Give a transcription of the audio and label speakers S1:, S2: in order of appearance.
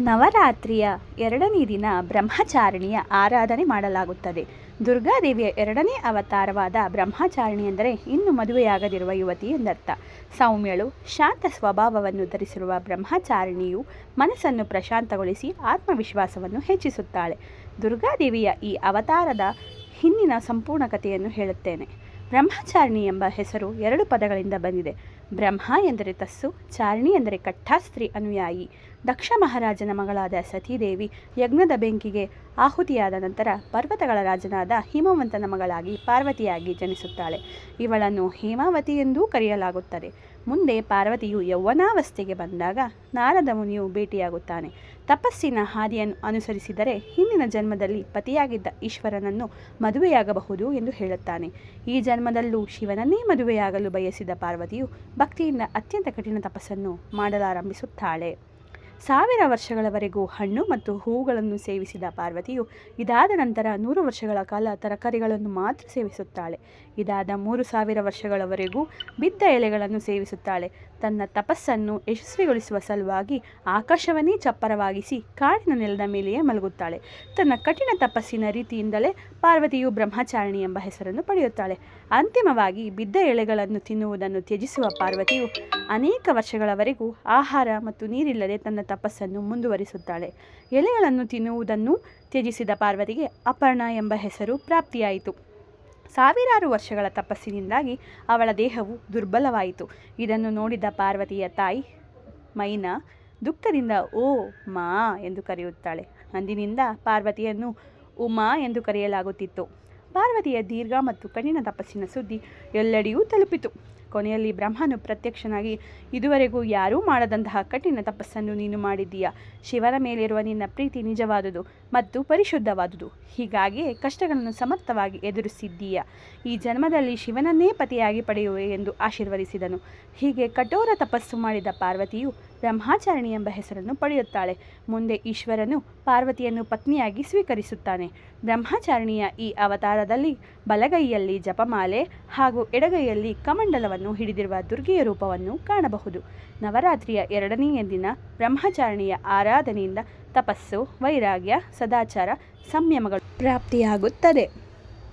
S1: ನವರಾತ್ರಿಯ ಎರಡನೇ ದಿನ ಬ್ರಹ್ಮಚಾರಿಣಿಯ ಆರಾಧನೆ ಮಾಡಲಾಗುತ್ತದೆ. ದುರ್ಗಾದೇವಿಯ ಎರಡನೇ ಅವತಾರವಾದ ಬ್ರಹ್ಮಚಾರಿಣಿ ಎಂದರೆ ಇನ್ನು ಮದುವೆಯಾಗದಿರುವ ಯುವತಿ ಎಂದರ್ಥ. ಸೌಮ್ಯಳು ಶಾಂತ ಸ್ವಭಾವವನ್ನು ಧರಿಸಿರುವ ಬ್ರಹ್ಮಚಾರಿಣಿಯು ಮನಸ್ಸನ್ನು ಪ್ರಶಾಂತಗೊಳಿಸಿ ಆತ್ಮವಿಶ್ವಾಸವನ್ನು ಹೆಚ್ಚಿಸುತ್ತಾಳೆ. ದುರ್ಗಾದೇವಿಯ ಈ ಅವತಾರದ ಹಿಂದಿನ ಸಂಪೂರ್ಣ ಕಥೆಯನ್ನು ಹೇಳುತ್ತೇನೆ. ಬ್ರಹ್ಮಚಾರಿಣಿ ಎಂಬ ಹೆಸರು ಎರಡು ಪದಗಳಿಂದ ಬಂದಿದೆ. ಬ್ರಹ್ಮ ಎಂದರೆ ತಸ್ಸು, ಚಾರಿಣಿ ಎಂದರೆ ಕಟ್ಟಾಸ್ತ್ರೀ ಅನುಯಾಯಿ. ದಕ್ಷ ಮಹಾರಾಜನ ಮಗಳಾದ ಸತೀದೇವಿ ಯಜ್ಞದ ಬೆಂಕಿಗೆ ಆಹುತಿಯಾದ ನಂತರ ಪರ್ವತಗಳ ರಾಜನಾದ ಹಿಮವಂತನ ಮಗಳಾಗಿ ಪಾರ್ವತಿಯಾಗಿ ಜನಿಸುತ್ತಾಳೆ. ಇವಳನ್ನು ಹೇಮಾವತಿ ಎಂದೂ ಕರೆಯಲಾಗುತ್ತದೆ. ಮುಂದೆ ಪಾರ್ವತಿಯು ಯೌವನಾವಸ್ಥೆಗೆ ಬಂದಾಗ ನಾರದ ಮುನಿಯು ಭೇಟಿಯಾಗುತ್ತಾನೆ. ತಪಸ್ಸಿನ ಹಾದಿಯನ್ನು ಅನುಸರಿಸಿದರೆ ಹಿಂದಿನ ಜನ್ಮದಲ್ಲಿ ಪತಿಯಾಗಿದ್ದ ಈಶ್ವರನನ್ನು ಮದುವೆಯಾಗಬಹುದು ಎಂದು ಹೇಳುತ್ತಾನೆ. ಈ ಜನ್ಮದಲ್ಲೂ ಶಿವನನ್ನೇ ಮದುವೆಯಾಗಲು ಬಯಸಿದ ಪಾರ್ವತಿಯು ಭಕ್ತಿಯಿಂದ ಅತ್ಯಂತ ಕಠಿಣ ತಪಸ್ಸನ್ನು ಮಾಡಲಾರಂಭಿಸುತ್ತಾಳೆ. ಸಾವಿರ ವರ್ಷಗಳವರೆಗೂ ಹಣ್ಣು ಮತ್ತು ಹೂವುಗಳನ್ನು ಸೇವಿಸಿದ ಪಾರ್ವತಿಯು ಇದಾದ ನಂತರ ನೂರು ವರ್ಷಗಳ ಕಾಲ ತರಕಾರಿಗಳನ್ನು ಮಾತ್ರ ಸೇವಿಸುತ್ತಾಳೆ. ಇದಾದ ಮೂರು ಸಾವಿರ ವರ್ಷಗಳವರೆಗೂ ಬಿದ್ದ ಎಲೆಗಳನ್ನು ಸೇವಿಸುತ್ತಾಳೆ. ತನ್ನ ತಪಸ್ಸನ್ನು ಯಶಸ್ವಿಗೊಳಿಸುವ ಸಲುವಾಗಿ ಆಕಾಶವನ್ನೇ ಚಪ್ಪರವಾಗಿಸಿ ಕಾಡಿನ ನೆಲದ ಮೇಲೆಯೇ ಮಲಗುತ್ತಾಳೆ. ತನ್ನ ಕಠಿಣ ತಪಸ್ಸಿನ ರೀತಿಯಿಂದಲೇ ಪಾರ್ವತಿಯು ಬ್ರಹ್ಮಚಾರಿಣಿ ಎಂಬ ಹೆಸರನ್ನು ಪಡೆಯುತ್ತಾಳೆ. ಅಂತಿಮವಾಗಿ ಬಿದ್ದ ಎಲೆಗಳನ್ನು ತಿನ್ನುವುದನ್ನು ತ್ಯಜಿಸುವ ಪಾರ್ವತಿಯು ಅನೇಕ ವರ್ಷಗಳವರೆಗೂ ಆಹಾರ ಮತ್ತು ನೀರಿಲ್ಲದೆ ತನ್ನ ತಪಸ್ಸನ್ನು ಮುಂದುವರಿಸುತ್ತಾಳೆ. ಎಲೆಗಳನ್ನು ತಿನ್ನುವುದನ್ನು ತ್ಯಜಿಸಿದ ಪಾರ್ವತಿಗೆ ಅಪರ್ಣ ಎಂಬ ಹೆಸರು ಪ್ರಾಪ್ತಿಯಾಯಿತು. ಸಾವಿರಾರು ವರ್ಷಗಳ ತಪಸ್ಸಿನಿಂದಾಗಿ ಅವಳ ದೇಹವು ದುರ್ಬಲವಾಯಿತು. ಇದನ್ನು ನೋಡಿದ ಪಾರ್ವತಿಯ ತಾಯಿ ಮೈನಾ ದುಃಖದಿಂದ, ಓ ಮಾ ಎಂದು ಕರೆಯುತ್ತಾಳೆ. ಅಂದಿನಿಂದ ಪಾರ್ವತಿಯನ್ನು ಉಮಾ ಎಂದು ಕರೆಯಲಾಗುತ್ತಿತ್ತು. ಪಾರ್ವತಿಯ ದೀರ್ಘ ಮತ್ತು ಕಠಿಣ ತಪಸ್ಸಿನ ಸುದ್ದಿ ಎಲ್ಲೆಡೆಯೂ ತಲುಪಿತು. ಕೊನೆಯಲ್ಲಿ ಬ್ರಹ್ಮನು ಪ್ರತ್ಯಕ್ಷನಾಗಿ, ಇದುವರೆಗೂ ಯಾರೂ ಮಾಡದಂತಹ ಕಠಿಣ ತಪಸ್ಸನ್ನು ನೀನು ಮಾಡಿದ್ದೀಯಾ? ಶಿವನ ಮೇಲಿರುವ ನಿನ್ನ ಪ್ರೀತಿ ನಿಜವಾದುದು ಮತ್ತು ಪರಿಶುದ್ಧವಾದುದು. ಹೀಗಾಗಿಯೇ ಕಷ್ಟಗಳನ್ನು ಸಮರ್ಥವಾಗಿ ಎದುರಿಸಿದ್ದೀಯ? ಈ ಜನ್ಮದಲ್ಲಿ ಶಿವನನ್ನೇ ಪತಿಯಾಗಿ ಪಡೆಯುವೆ ಎಂದು ಆಶೀರ್ವದಿಸಿದನು. ಹೀಗೆ ಕಠೋರ ತಪಸ್ಸು ಮಾಡಿದ ಪಾರ್ವತಿಯು ಬ್ರಹ್ಮಾಚಾರಣಿ ಎಂಬ ಹೆಸರನ್ನು ಪಡೆಯುತ್ತಾಳೆ. ಮುಂದೆ ಈಶ್ವರನು ಪಾರ್ವತಿಯನ್ನು ಪತ್ನಿಯಾಗಿ ಸ್ವೀಕರಿಸುತ್ತಾನೆ. ಬ್ರಹ್ಮಾಚಾರಣಿಯ ಈ ಅವತಾರದಲ್ಲಿ ಬಲಗೈಯಲ್ಲಿ ಜಪಮಾಲೆ ಹಾಗೂ ಎಡಗೈಯಲ್ಲಿ ಕಮಂಡಲವನ್ನು ಹಿಡಿದಿರುವ ದುರ್ಗೆಯ ರೂಪವನ್ನು ಕಾಣಬಹುದು. ನವರಾತ್ರಿಯ ಎರಡನೆಯ ದಿನ ಬ್ರಹ್ಮಚಾರಿಣಿಯ ಆರಾಧನೆಯಿಂದ ತಪಸ್ಸು ವೈರಾಗ್ಯ ಸದಾಚಾರ ಸಂಯಮಗಳು ಪ್ರಾಪ್ತಿಯಾಗುತ್ತದೆ.